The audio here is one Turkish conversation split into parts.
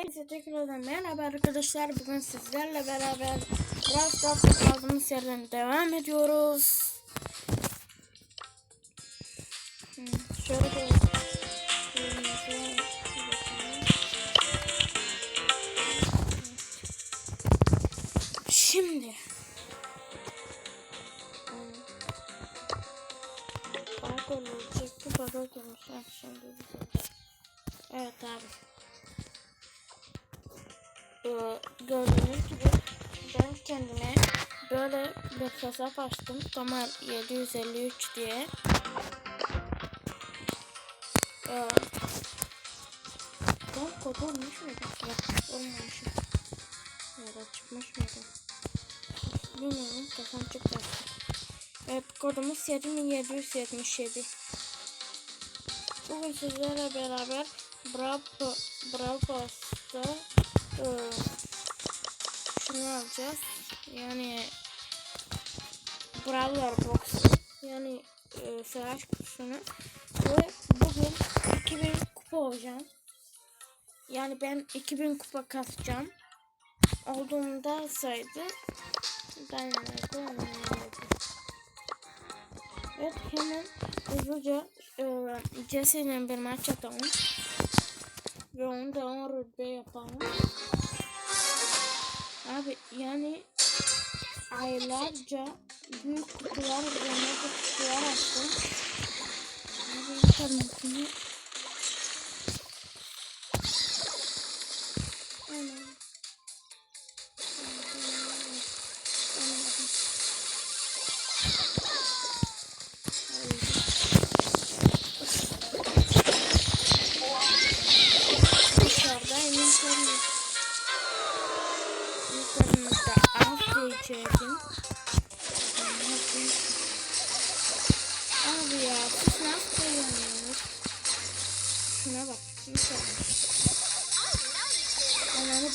Hepinize tekrardan merhaba arkadaşlar. Bugün sizlerle beraber Brawl Stars'ta kaldığımız yerden devam ediyoruz. Hmm, Şöyle Şimdi. Bak olmuş. Ha, Şimdi güzel. Evet abi. Ee, gördüğünüz gibi ben kendime böyle bir hesap açtım. Tamam 753 diye. Ee, ben kod olmuş muydu? Yok olmamışım. Ya da çıkmış mıydı? Bilmiyorum kafam çok karıştı. Evet kodumuz 7777. Bugün sizlerle beraber Bravo Bravos'ta e, şunu alacağız. Yani Brawler Box yani e, savaş kutusunu ve bugün 2000 kupa olacağım. Yani ben 2000 kupa kasacağım. Olduğunda saydı. Ben nerede. Evet hemen hızlıca e, Jesse'yle bir maç atalım. Ve onu da 10 rütbe yapalım. Abi yani aylarca büyük kutular üzerine kutular açtım. Abi internetini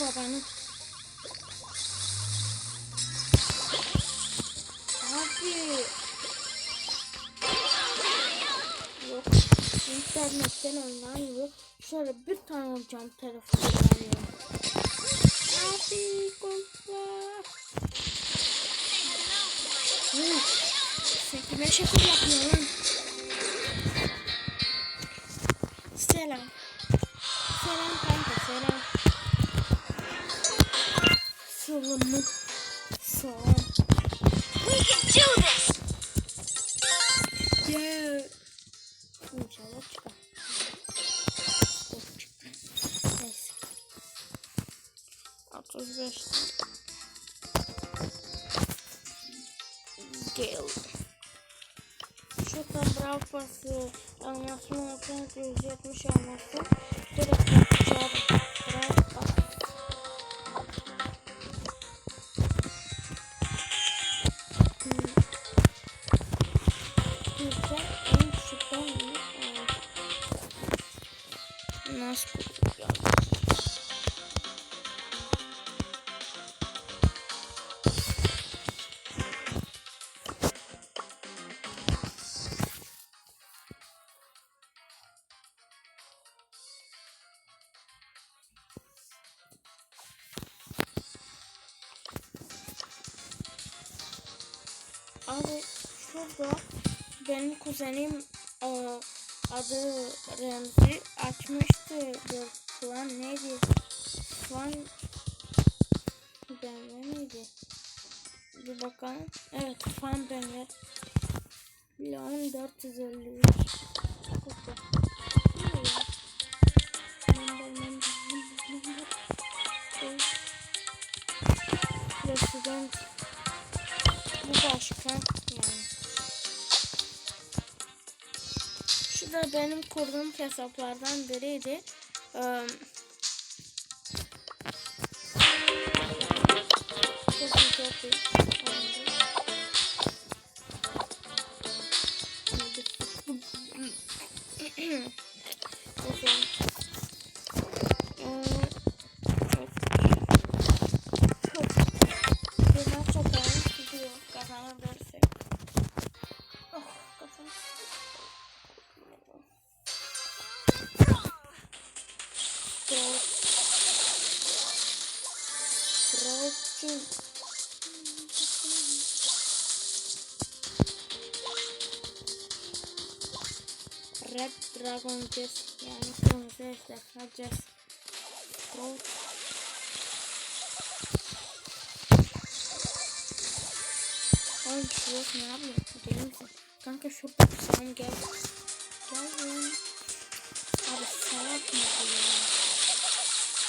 Ananı babanı. Abi. Yok. İnternetten oynanmıyor. Şöyle bir tane alacağım telefondan ya. Abi korkma. Hı. Sen kime şaka yapıyorsun lan? Selam. Selam kanka selam. Selamı. Selam. We can do this! Yeah. İnşallah çıkar. Neyse. 35 Gel. Şurada Brawl Pass'ı anlatma olsun 170 anlatsın. Direkt yapacağım. Abi şurada benim kuzenim e, adı Remzi açmıştı bir plan neydi? Plan benle miydi? Bir bakalım. Evet fan benle. Leon 453. Kupa. Ne bu başka yani. Şu da benim kurduğum hesaplardan biriydi. Ee, çok iyi Dragon Jess yani kırmızı ejderha Jess. Pro Ay yok ne yapıyorsun? Deli misin? Kanka şurada sen gel. Gel lan. Abi salak mı bu ya?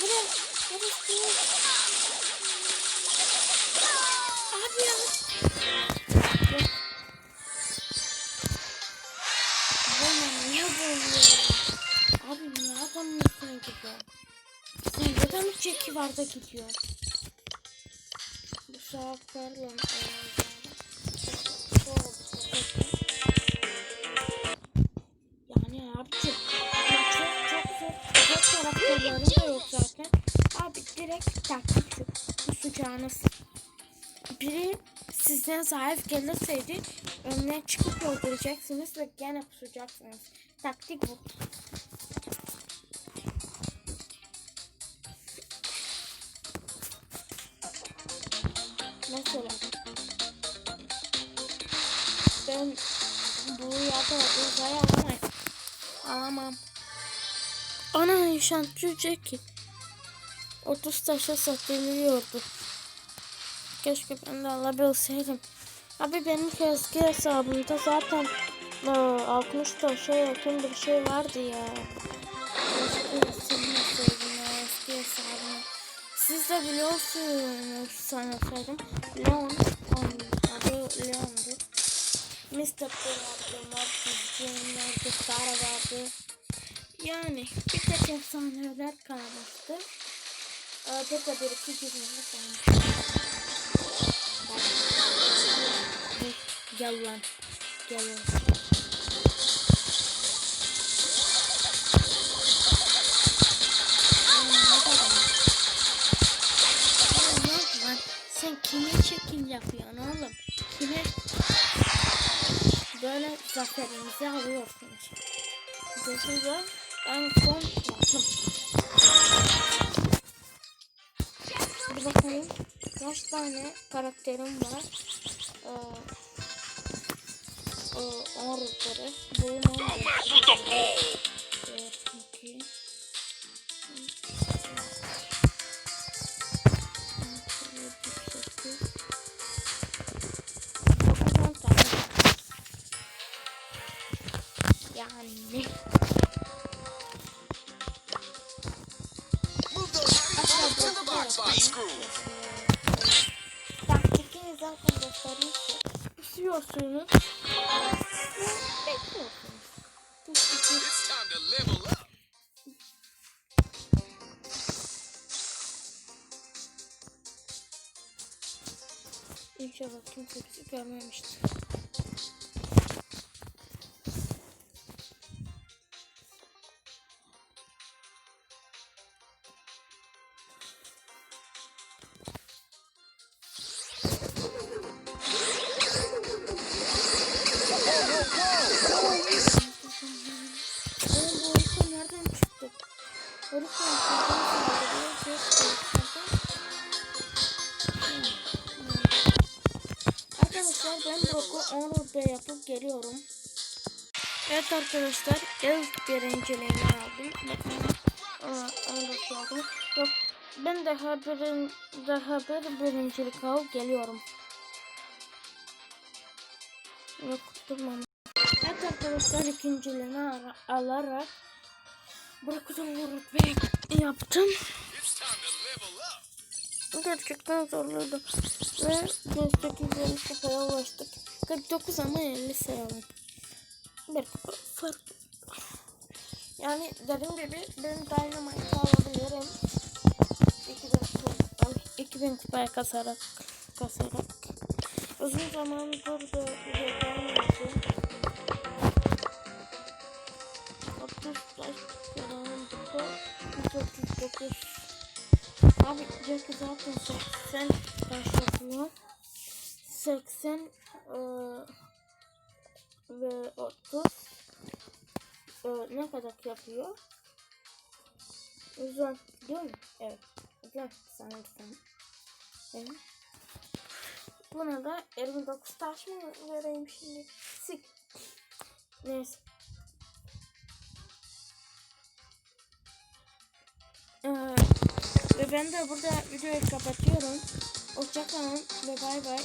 Bu ne? Neresi bu? Abi ya. Neden mi çeki var da gidiyor? Bu seferle yani abicim ya çok çok zor. Çok karakterlerim de yok zaten. Abi direkt taktik şu pusacağınız biri sizden zayıf gelirseydi önüne çıkıp öldüreceksiniz ve gene pusacaksınız taktik bu Mesela ben bu yada uzaya alamayım. Alamam. Ana nişancı ki 30 taşa satılıyordu. Keşke ben de alabilseydim. Abi benim eski hesabımda zaten e, 60 taşa yakın bir şey vardı ya. Siz de biliyorsunuz sanırsaydım. Leon, adı Leon'du. Mr. P vardı, Marcus Jane vardı, Sara vardı. Yani bir tek efsaneler kalmıştı. Ee, bir iki cümle kalmıştı. Bak. Gel böyle zaferimizi alıyorsunuz. Dışında en son yaptım. Bir bakalım kaç tane karakterim var. Ee, e, 10 rütleri. Boyun 10 rütleri. 2, Pusuyorsunuz. Ve bekliyorsunuz. İnşallah kimse bizi görmemiştir. Ben Brock'u 10 rütbe yapıp geliyorum. Evet arkadaşlar ilk birinciliğini aldım. Bakın aa, 10 rütbe aldım. Yok ben daha birin, daha bir birincilik alıp geliyorum. Yok durmam. Evet arkadaşlar ikinciliğini ara- alarak 10 rütbe yaptım. Gerçekten zorluydu. Ve 1850 kupaya ulaştık. 49 ama 50 sayalım. Bir fark. Yani dediğim gibi ben Dynamite alabilirim. 2000 kupa, ay, 2000 kupaya kasarak kasarak. Uzun zamandır da video gelmedi. 30 taş falan burada 139 Abi Jack'i zaten 80 taş yapıyor. 80 eee, ve 30 eee, ne kadar yapıyor? Güzel değil mi? Evet. Güzel sanırsam. Evet. Buna da 59 taş mı vereyim şimdi? Sik. Neyse. Ee, ve ben de burada videoyu kapatıyorum. Hoşçakalın ve bay bay.